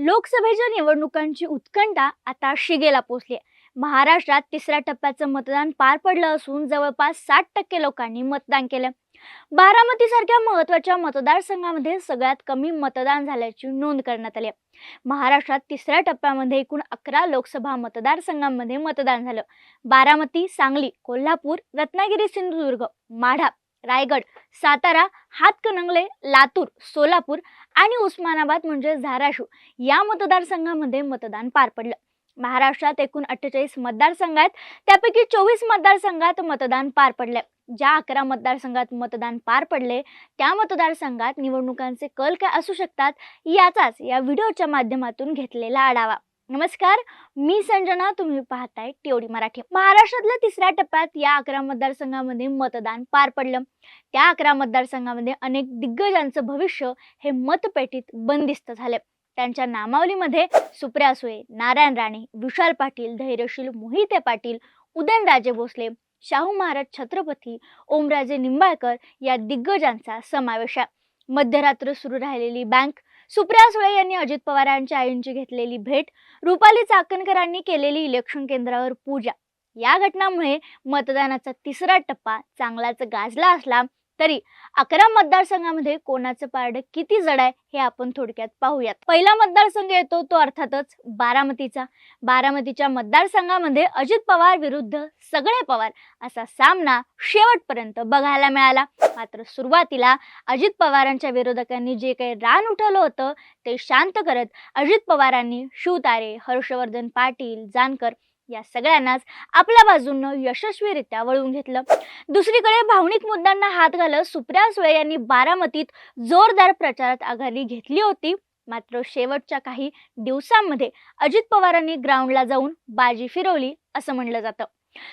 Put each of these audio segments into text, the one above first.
लोकसभेच्या निवडणुकांची उत्कंठा आता शिगेला पोचली आहे महाराष्ट्रात तिसऱ्या टप्प्याचं मतदान पार पडलं असून जवळपास साठ टक्के लोकांनी मतदान केलं. बारामतीसारख्या महत्त्वाच्या मतदारसंघामध्ये सगळ्यात कमी मतदान झाल्याची नोंद करण्यात आली आहे. महाराष्ट्रात तिसऱ्या टप्प्यामध्ये एकूण अकरा लोकसभा मतदारसंघांमध्ये मतदान झालं. बारामती सांगली कोल्हापूर रत्नागिरी सिंधुदुर्ग माढा रायगड सातारा हातकणंगले लातूर सोलापूर आणि उस्मानाबाद म्हणजे धाराशिव. या मतदारसंघामध्ये मतदान पार पडलं. महाराष्ट्रात एकूण अठ्ठेचाळीस मतदारसंघ आहेत. त्यापैकी चोवीस मतदारसंघात मतदान पार पडले ज्या अकरा मतदारसंघात मतदान पार पडले त्या मतदारसंघात निवडणुकांचे कल काय असू शकतात याचाच या व्हिडिओच्या माध्यमातून घेतलेला आढावा. नमस्कार मी संजना तुम्ही पाहताय टिओडी मराठी. महाराष्ट्रातल्या तिसऱ्या टप्प्यात या अकरा मतदारसंघामध्ये मतदान पार पडलं. त्या अकरा मतदारसंघामध्ये अनेक दिग्गजांचं भविष्य हे मतपेटीत बंदिस्त झाले. त्यांच्या नामावलीमध्ये सुप्रिया सुळे नारायण राणे विशाल पाटील धैर्यशील मोहिते पाटील उदयनराजे भोसले शाहू महाराज छत्रपती ओमराजे निंबाळकर या दिग्गजांचा समावेश आहे. मध्यरात्र सुरू राहिलेली बँक सुप्रिया सुळे यांनी अजित पवारांच्या आईंची घेतलेली भेट रुपाली चाकणकरांनी केलेली इलेक्शन केंद्रावर पूजा. या घटनामुळे मतदानाचा तिसरा टप्पा चांगलाच गाजला असला तरी अकरा मतदारसंघामध्ये कोणाचं पारडं किती जड आहे हे आपण थोडक्यात पाहूयात. पहिला मतदारसंघ येतो तो अर्थातच बारामतीचा. बारामतीच्या मतदारसंघामध्ये अजित पवार विरुद्ध सगळे पवार असा सामना शेवटपर्यंत बघायला मिळाला. मात्र सुरुवातीला अजित पवारांच्या विरोधकांनी जे काही रान उठवलं होतं ते शांत करत अजित पवारांनी शिवतारे हर्षवर्धन पाटील जानकर या सगळ्यांनाच आपल्या बाजूनं यशस्वीरित्या वळवून घेतलं. दुसरीकडे भावनिक मुद्द्यांना हात घालत सुप्रिया सुळे यांनी बारामतीत जोरदार प्रचारात आघाडी घेतली होती. मात्र शेवटच्या काही दिवसांमध्ये अजित पवारांनी ग्राउंडला जाऊन बाजी फिरवली असं म्हणलं जातं.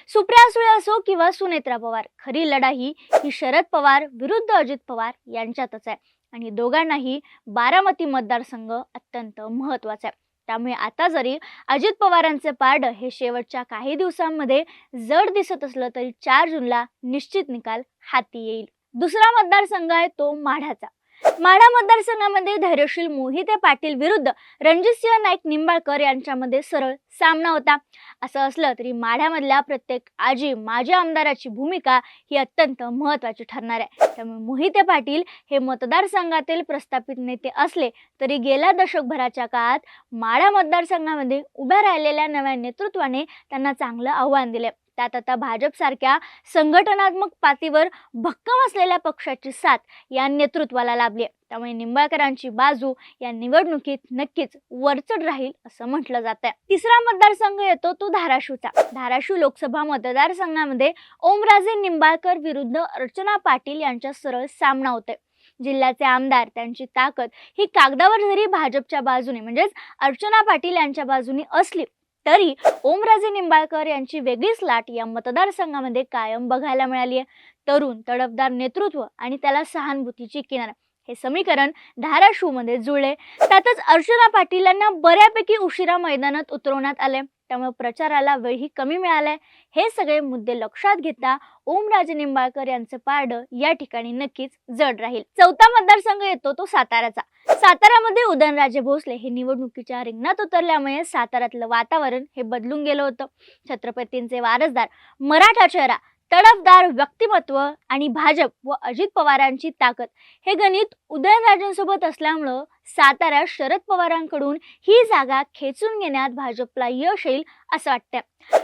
सुप्रिया सुळे असो किंवा सुनेत्रा पवार खरी लढाई ही शरद पवार विरुद्ध अजित पवार यांच्यातच आहे. आणि दोघांनाही बारामती मतदारसंघ अत्यंत महत्त्वाचा आहे. त्यामुळे आता जरी अजित पवारांचे पारड हे शेवटच्या काही दिवसांमध्ये जड दिसत असलं तरी चार जूनला निश्चित निकाल हाती येईल. दुसरा मतदारसंघ आहे तो माढाचा. माढा मतदारसंघामध्ये धैर्यशील मोहिते पाटील विरुद्ध रणजितसिंह नाईक निंबाळकर यांच्यामध्ये सरळ सामना होता. असं असलं तरी माढ्यामधल्या प्रत्येक आजी माजी आमदाराची भूमिका ही अत्यंत महत्वाची ठरणार आहे. त्यामुळे मोहिते पाटील हे मतदारसंघातील प्रस्थापित नेते असले तरी गेल्या दशकभराच्या काळात माढा मतदारसंघामध्ये उभ्या राहिलेल्या नव्या नेतृत्वाने त्यांना चांगलं आव्हान दिले. त्यात आता भाजपसारख्या संघटनात्मक पातळीवर भक्कम असलेल्या पक्षाची साथ या नेतृत्वाला लाभली आहे. त्यामुळे निंबाळकरांची बाजू या निवडणुकीत नक्कीच वरचढ राहील असं म्हटलं जात आहे. तिसरा मतदारसंघ येतो तो धाराशिवचा. धाराशिव लोकसभा मतदारसंघामध्ये ओमराजे निंबाळकर विरुद्ध अर्चना पाटील यांच्या सरळ सामना होते जिल्ह्याचे आमदार त्यांची ताकद ही कागदावर जरी भाजपच्या बाजूने म्हणजेच अर्चना पाटील यांच्या बाजूने असली तरी ओमराजे निंबाळकर यांची वेगळीच लाट या मतदारसंघामध्ये कायम बघायला मिळाली आहे तरुण तडफदार नेतृत्व आणि त्याला सहानुभूतीची किनार. हे समीकरण धाराशिवमध्ये जुळले. त्यातच अर्चना पाटील यांना बऱ्यापैकी उशिरा मैदानात उतरवण्यात आले. त्यामुळे प्रचाराला वेळही कमी मिळालाय. हे सगळे मुद्दे लक्षात घेता ओमराजे निंबाळकर यांचं पारडं या ठिकाणी नक्कीच जड राहील. चौथा मतदारसंघ येतो तो साताराचा. सातारामध्ये उदयनराजे भोसले हे निवडणुकीच्या रिंगणात उतरल्यामुळे साताऱ्यातलं वातावरण हे बदलून गेलं होतं. छत्रपतींचे वारसदार मराठा चेहरा तडफदार व्यक्तिमत्व आणि भाजप व अजित पवारांची ताकद हे गणित उदयनराजेंसोबत असल्यामुळं सातारा शरद पवारांकडून ही जागा खेचून घेण्यात भाजपला यश येईल असं वाटतंय.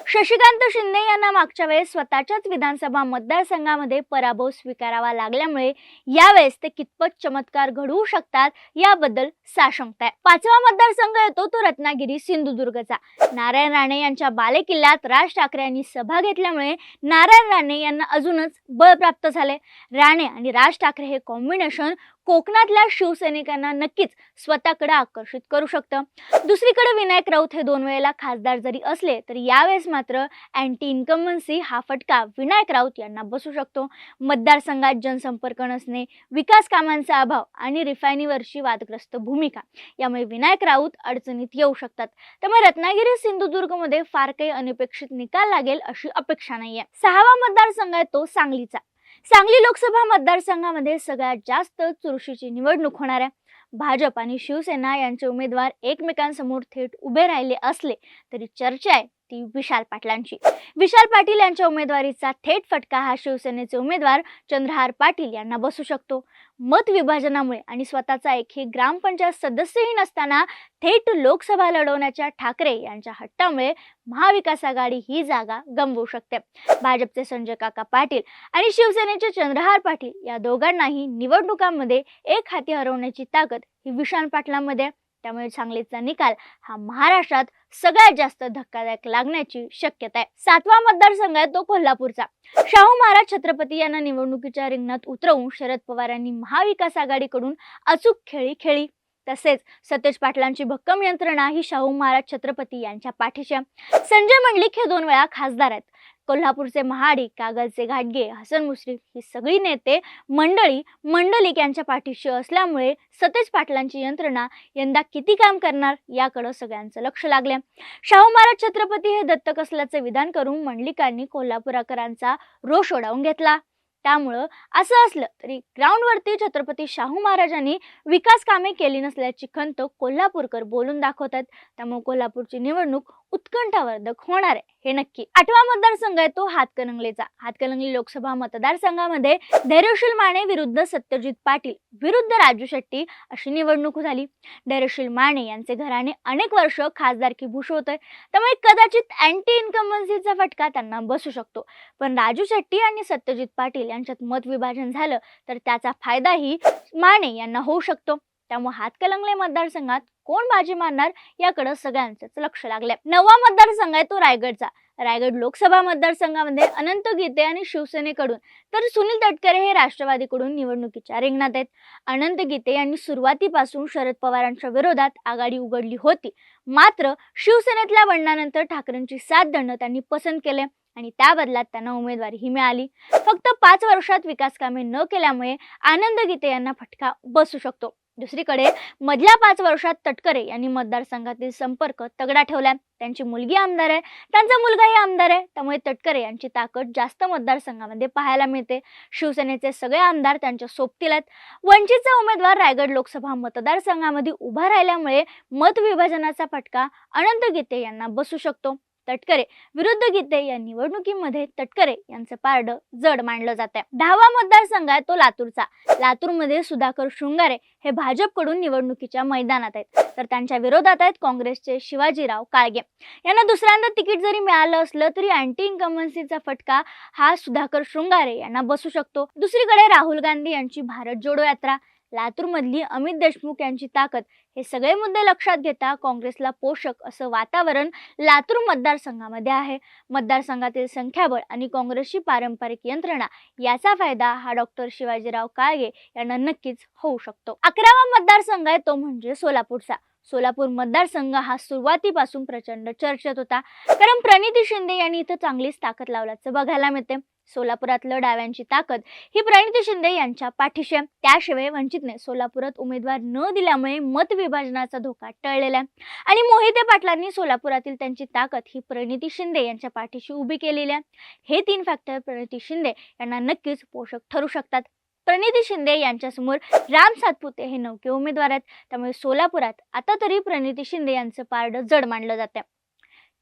शशिकांत शिंदे यांना मागच्या वेळेस स्वतःच्याच विधानसभा मतदारसंघामध्ये पराभव स्वीकारावा लागल्यामुळे यावेळेस ते कितपत चमत्कार घडवू शकतात याबद्दल साशंकता आहे पाचवा मतदारसंघ येतो तो रत्नागिरी सिंधुदुर्गचा. नारायण राणे यांच्या बालेकिल्ल्यात राज ठाकरे यांनी सभा घेतल्यामुळे नारायण राणे यांना अजूनच बळ प्राप्त झाले राणे आणि राज ठाकरे हे कॉम्बिनेशन कोकणातल्या शिवसैनिकांना नक्कीच स्वतःकडे आकर्षित करू शकतं. दुसरीकडे विनायक राऊत हे दोन वेळेला खासदार जरी असले तरी यावेळेस मात्र अँटी इन्कम्बन्सी हा फटका विनायक राऊत यांना बसू शकतो. मतदारसंघात जनसंपर्क नसणे विकास कामांचा अभाव आणि रिफायनीवरची वादग्रस्त भूमिका यामुळे विनायक राऊत अडचणीत येऊ शकतात. त्यामुळे रत्नागिरी सिंधुदुर्गमध्ये फार काही अनपेक्षित निकाल लागेल अशी अपेक्षा नाहीये. सहावा मतदारसंघ आहे तो सांगलीचा. सांगली लोकसभा मतदारसंघामध्ये सगळ्यात जास्त चुरशीची निवडणूक होणार आहे. भाजप आणि शिवसेना यांचे उमेदवार एकमेकांसमोर थेट उभे राहिले असले तरी चर्चा आहे. होती विशाल पाटलांची विशाल पाटील यांच्या उमेदवारीचा थेट फटका हा शिवसेनेचे उमेदवार चंद्रहार पाटील यांना बसू शकतो मत विभाजनामुळे आणि स्वतःचा एकही ग्रामपंचायत सदस्यही नसताना थेट लोकसभा लढवण्याच्या ठाकरे यांच्या हट्टामुळे महाविकास आघाडी ही जागा गमवू शकते भाजपचे संजय काका पाटील आणि शिवसेनेचे चंद्रहार पाटील या दोघांनाही निवडणुकांमध्ये एक हाती हरवण्याची ताकद ही विशाल पाटलांमध्ये आहे. त्यामुळे सांगलीचा निकाल हा महाराष्ट्रात सगळ्यात जास्त धक्कादायक लागण्याची शक्यता आहे. सातवा मतदारसंघ आहे तो कोल्हापूरचा. शाहू महाराज छत्रपती यांना निवडणुकीच्या रिंगणात उतरवून शरद पवार यांनी महाविकास आघाडीकडून अचूक खेळी खेळी. तसेच सतेज पाटलांची भक्कम यंत्रणा ही शाहू महाराज छत्रपती यांच्या पाठीशी संजय मंडलिक हे दोन वेळा खासदार आहेत. कोल्हापूरचे महाडिक कागलचे घाटगे हसन मुश्रीफ ही सगळी नेते मंडळी मंडलिक यांच्या पाठीशी असल्यामुळे सतेज पाटलांची यंत्रणा यंदा किती काम करणार याकडं सगळ्यांचं लक्ष लागले शाहू महाराज छत्रपती हे दत्तक असल्याचे विधान करून मंडलिकांनी कोल्हापुराकरांचा रोष ओढावून घेतला. त्यामुळं असं असलं तरी ग्राउंडवरती छत्रपती शाहू महाराजांनी विकास कामे केली नसल्याची खंत कोल्हापूरकर बोलून दाखवतात. त्यामुळे कोल्हापूरची निवडणूक उत्कंठावर्धक होणार आहे. हे नक्की. आठवा मतदारसंघ आहे तो हातकणंगलेचा. हातकणंगले लोकसभा मतदारसंघामध्ये धैर्यशील माने विरुद्ध सत्यजित पाटील विरुद्ध राजू शेट्टी अशी निवडणूक झाली. धैर्यशील माने यांचे घराणे अनेक वर्ष खासदारकी भूषवतोय. त्यामुळे कदाचित अँटी इन्कम्बन्सीचा फटका त्यांना बसू शकतो. पण राजू शेट्टी आणि सत्यजित पाटील यांच्यात मतविभाजन झालं तर त्याचा फायदाही माने यांना होऊ शकतो. त्यामुळे हातकलंगले मतदारसंघात कोण बाजी मारणार याकडे सगळ्यांचंच लक्ष लागलंय. नवा मतदारसंघ आहे तो रायगडचा. रायगड लोकसभा मतदारसंघामध्ये अनंत गीते आणि शिवसेनेकडून तर सुनील तटकरे हे राष्ट्रवादीकडून निवडणुकीच्या रिंगणात आहेत. अनंत गीते यांनी सुरुवातीपासून शरद पवारांच्या विरोधात आघाडी उघडली होती. मात्र शिवसेनेतल्या बंडानंतर ठाकरेंची साथ देणं त्यांनी पसंत केले आणि त्या बदलात त्यांना उमेदवारीही मिळाली. फक्त पाच वर्षात विकास कामे न केल्यामुळे आनंद गीते यांना फटका बसू शकतो. दुसरीकडे मधल्या पाच वर्षात तटकरे यांनी मतदारसंघातील संपर्क तगडा ठेवलाय त्यांची मुलगी आमदार आहे. त्यांचा मुलगाही आमदार आहे. त्यामुळे तटकरे यांची ताकद जास्त मतदारसंघामध्ये पाहायला मिळते. शिवसेनेचे सगळे आमदार त्यांच्या सोबतील आहेत. वंचितचा उमेदवार रायगड लोकसभा मतदारसंघामध्ये उभा राहिल्यामुळे मत विभाजनाचा फटका अनंत गीते यांना बसू शकतो. तटकरे. विरुद्ध गीते या निवडणुकीमध्ये तटकरे यांचं पारड जड मानलं जात आहे दहावा मतदारसंघ आहे तो लातूरचा. लातूरमध्ये सुधाकर शृंगारे हे भाजपकडून निवडणुकीच्या मैदानात आहेत. तर त्यांच्या विरोधात आहेत काँग्रेसचे शिवाजीराव काळगे. यांना दुसऱ्यांदा तिकीट जरी मिळालं असलं तरी अँटी इन्कमन्सीचा फटका हा सुधाकर शृंगारे यांना बसू शकतो. दुसरीकडे राहुल गांधी यांची भारत जोडो यात्रा. लातूरमधली अमित देशमुख यांची ताकद हे सगळे मुद्दे लक्षात घेता काँग्रेसला पोषक असं वातावरण लातूर मतदारसंघामध्ये आहे. मतदारसंघातील संख्याबळ आणि काँग्रेसची पारंपरिक यंत्रणा याचा फायदा हा डॉक्टर शिवाजीराव काळगे यांना नक्कीच होऊ शकतो. अकरावा मतदारसंघ आहे तो म्हणजे सोलापूरचा. सोलापूर मतदारसंघ हा सुरुवातीपासून प्रचंड चर्चेत होता. कारण प्रणिती शिंदे यांनी इथं चांगलीच ताकद लावल्याचं बघायला मिळते सोलापुरातलं डाव्यांची ताकद ही प्रणिती शिंदे यांच्या पाठीशी आहे. त्याशिवाय वंचितने सोलापुरात उमेदवार न दिल्यामुळे मतविभाजनाचा धोका टळलेला आहे. आणि मोहिते पाटलांनी सोलापुरातील त्यांची ताकद ही प्रणिती शिंदे यांच्या पाठीशी उभी केलेली आहे. हे तीन फॅक्टर प्रणिती शिंदे यांना नक्कीच पोषक ठरू शकतात. प्रणिती शिंदे यांच्यासमोर राम सातपुते हे नौके उमेदवार आहेत. त्यामुळे सोलापुरात आता तरी प्रणिती शिंदे यांचं पारडं जड मानलं जातं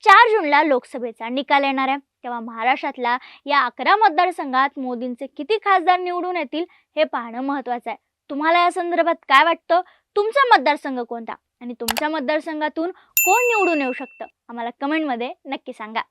चार जूनला लोकसभेचा निकाल येणार आहे. तेव्हा महाराष्ट्रातल्या या अकरा मतदारसंघात मोदींचे किती खासदार निवडून येतील हे पाहणं महत्वाचं आहे. तुम्हाला या संदर्भात काय वाटतं? तुमचा मतदारसंघ कोणता? आणि तुमच्या मतदारसंघातून कोण निवडून येऊ शकतं? आम्हाला कमेंटमध्ये नक्की सांगा.